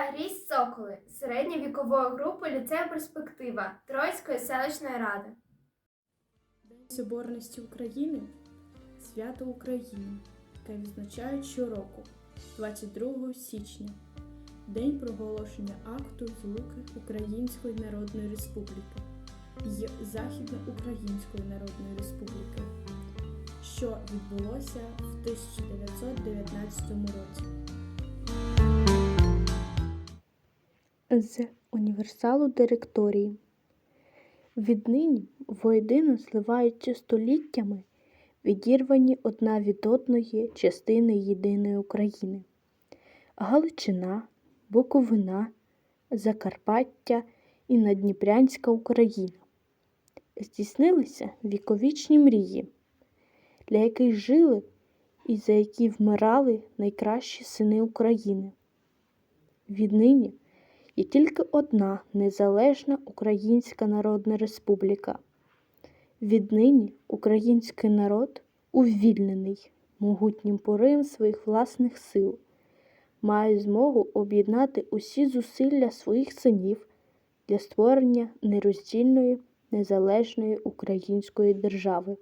Ріс Соколи, середньовікової групи ліцею перспектива Троїцької селищної ради. День Соборності України свято України, яке відзначають щороку, 22 січня, День проголошення акту злуки Української Народної Республіки й Західноукраїнської Народної Республіки, що відбулося в 1919 році. З універсалу директорії. Віднині воєдино зливаються століттями відірвані одна від одної частини єдиної України. Галичина, Буковина, Закарпаття і Надніпрянська Україна. Здійснилися віковічні мрії, для яких жили і за які вмирали найкращі сини України. Віднині є тільки одна незалежна Українська Народна Республіка. Віднині український народ увільнений могутнім поривом своїх власних сил, має змогу об'єднати усі зусилля своїх синів для створення нероздільної незалежної української держави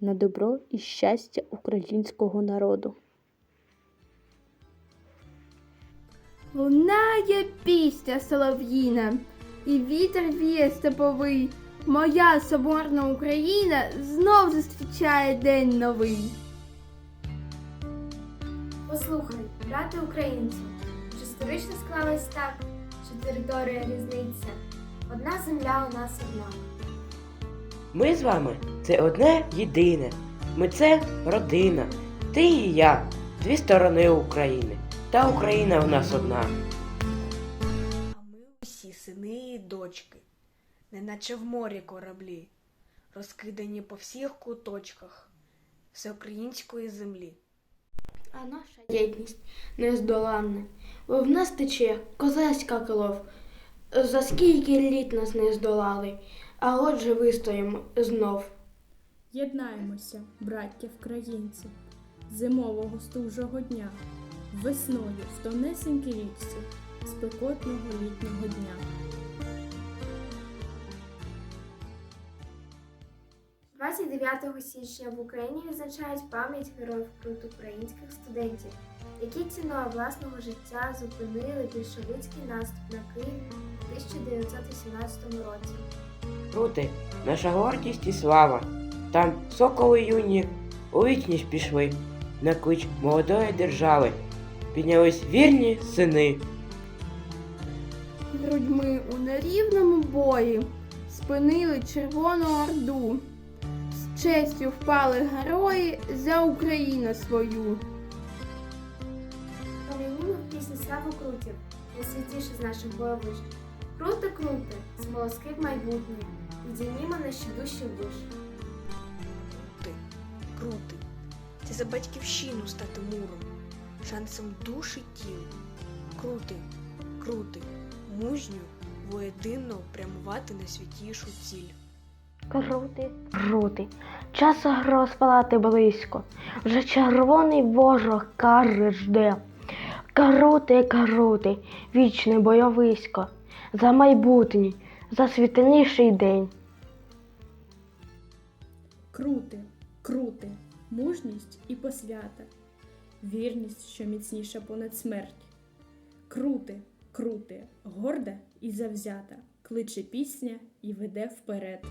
на добро і щастя українського народу. Лунає пісня солов'їна, і вітер віє степовий. Моя соборна Україна знов зустрічає день новий. Послухай, брате українцю, ж історично склалось так, що територія різниця. Одна земля у нас одна. Ми з вами це одне єдине. Ми це родина. Ти і я, дві сторони України. Та Україна в нас одна. А ми усі сини і дочки, неначе в морі кораблі, розкидані по всіх куточках всеукраїнської землі. А наша єдність нездоланна, бо в нас тече козацька кров. За скільки літ нас не здолали, а отже вистоїмо знов. Єднаємося, браття вкраїнці, зимового стужого дня, весною в тонесенькій річці спекотного літнього дня. 29 січня в Україні відзначають пам'ять героїв крут українських студентів, які ціною власного життя зупинили більшовицький наступ на Київ у 1918 році. Крути, наша гордість і слава. Там соколи юні у вічність пішли. На клич молодої держави. Піднялись вірні сини. Грудьми у нерівному бої спинили Червону Орду. З честю впали герої за Україну свою. Пом'янімо в пісні славу крутів, найсвятіше з наших бойовищ. Круте, круте, смолоски в майбутнє, відійнімо наші душі в душ. Ти, крути, це за батьківщину стати муром, шансом душ і тіл. Крути, крути, мужньо, воєдинно прямувати на святішу ціль. Крути, крути, час гроз палати близько, вже червоний ворог каже жде. Крути, крути, вічне бойовисько, за майбутній, за світліший день. Крути, крути, мужність і посвята, вірність, що міцніша понад смерть. Крути, крути, горда і завзята, кличе пісня і веде вперед.